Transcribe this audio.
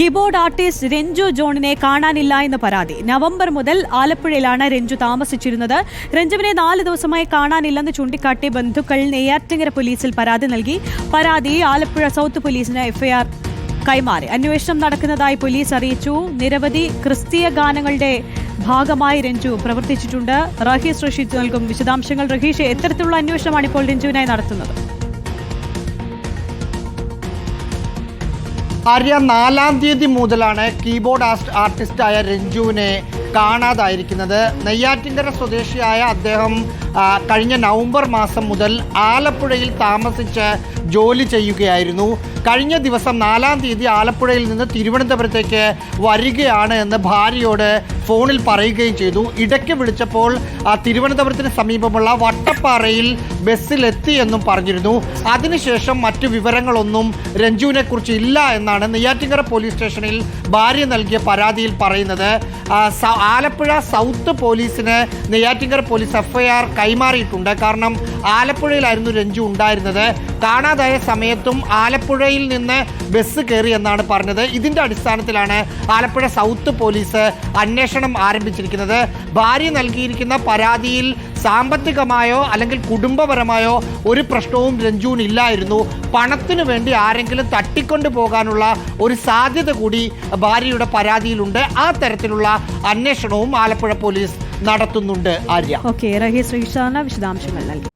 Keyboard artist Ranju ജോണിനെ കാണാനില്ല എന്ന് പരാതി. നവംബർ മുതൽ ആലപ്പുഴയിലാണ് രഞ്ജു താമസിച്ചിരുന്നത്. രഞ്ജുവിനെ നാല് ദിവസമായി കാണാനില്ലെന്ന് ചൂണ്ടിക്കാട്ടി ബന്ധുക്കൾ നെയ്യാറ്റിങ്കര പോലീസിൽ പരാതി നൽകി. പരാതി ആലപ്പുഴ സൗത്ത് പോലീസിന് എഫ്ഐആർ കൈമാറി. അന്വേഷണം നടക്കുന്നതായി പോലീസ് അറിയിച്ചു. നിരവധി ക്രിസ്തീയ ഗാനങ്ങളുടെ ഭാഗമായി രഞ്ജു പ്രവർത്തിച്ചിട്ടുണ്ട്. റഹീസ് റഷീദ് നൽകും വിശദാംശങ്ങൾ. റഹീഷ് എത്തരത്തിലുള്ള അന്വേഷണമാണ് ഇപ്പോൾ രഞ്ജുവിനായി നടത്തുന്നത്? ആര്യ നാലാം തീയതി മുതലാണ് കീബോർഡ് ആർട്ടിസ്റ്റായ രഞ്ജുവിനെ കാണാതായിരിക്കുന്നത്. നെയ്യാറ്റിങ്കര സ്വദേശിയായ അദ്ദേഹം കഴിഞ്ഞ നവംബർ മാസം മുതൽ ആലപ്പുഴയിൽ താമസിച്ച് ജോലി ചെയ്യുകയായിരുന്നു. കഴിഞ്ഞ ദിവസം നാലാം തീയതി ആലപ്പുഴയിൽ നിന്ന് തിരുവനന്തപുരത്തേക്ക് വരികയാണ് എന്ന് ഭാര്യയോട് ഫോണിൽ പറയുകയും ചെയ്തു. ഇടയ്ക്ക് വിളിച്ചപ്പോൾ തിരുവനന്തപുരത്തിന് സമീപമുള്ള വട്ടപ്പാറയിൽ ബസ്സിലെത്തി എന്നും പറഞ്ഞിരുന്നു. അതിനുശേഷം മറ്റു വിവരങ്ങളൊന്നും രഞ്ജുവിനെ കുറിച്ച് ഇല്ല എന്നാണ് നെയ്യാറ്റിങ്കര പോലീസ് സ്റ്റേഷനിൽ ഭാര്യ നൽകിയ പരാതിയിൽ പറയുന്നത്. ആലപ്പുഴ സൗത്ത് പോലീസിന് നെയ്യാറ്റിങ്കർ പോലീസ് എഫ്ഐആർ കൈമാറിയിട്ടുണ്ട്. കാരണം ആലപ്പുഴയിലായിരുന്നു രഞ്ജു ഉണ്ടായിരുന്നത്. കാണാതായ സമയത്തും ആലപ്പുഴയിൽ നിന്ന് ബസ് കയറി എന്നാണ് പറഞ്ഞത്. ഇതിന്റെ അടിസ്ഥാനത്തിലാണ് ആലപ്പുഴ സൗത്ത് പോലീസ് അന്വേഷണം ആരംഭിച്ചിരിക്കുന്നത്. ഭാര്യ നൽകിയിരിക്കുന്ന പരാതിയിൽ സാമ്പത്തികമായോ അല്ലെങ്കിൽ കുടുംബപരമായോ ഒരു പ്രശ്നവും രഞ്ജുവിന് ഇല്ലായിരുന്നു. പണത്തിനു വേണ്ടി ആരെങ്കിലും തട്ടിക്കൊണ്ടു പോകാനുള്ള ഒരു സാധ്യത കൂടി ഭാര്യയുടെ പരാതിയിലുണ്ട്. ആ തരത്തിലുള്ള അന്വേഷണവും ആലപ്പുഴ പോലീസ് നടത്തുന്നുണ്ട് ആര്യ. ഓക്കെ റഹീസ് വിശദാംശങ്ങൾ നൽകി.